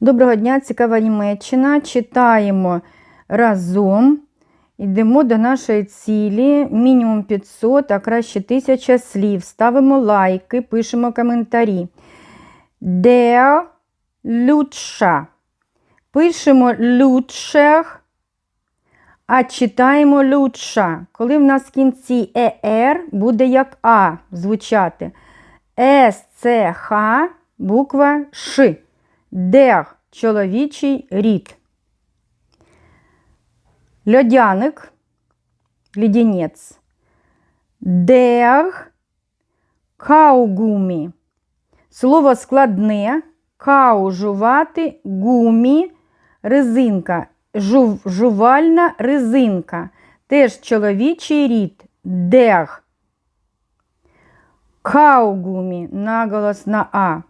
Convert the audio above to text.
Доброго дня, цікава Німеччина. Читаємо разом. Йдемо до нашої цілі. Мінімум 500, а краще 1000 слів. Ставимо лайки, пишемо коментарі. Der Lutscher. Пишемо лучших, а читаємо лучша. Коли в нас в кінці ЕР буде як А звучати. С, Ц, Х, буква Ш. Der – чоловічий рід. Льодяник, лідянець. Der Kaugummi. Слово складне. Кау жувати, гумі резинка. Жув, жувальна резинка. Теж чоловічий рід. Der. Каугумі наголос на А.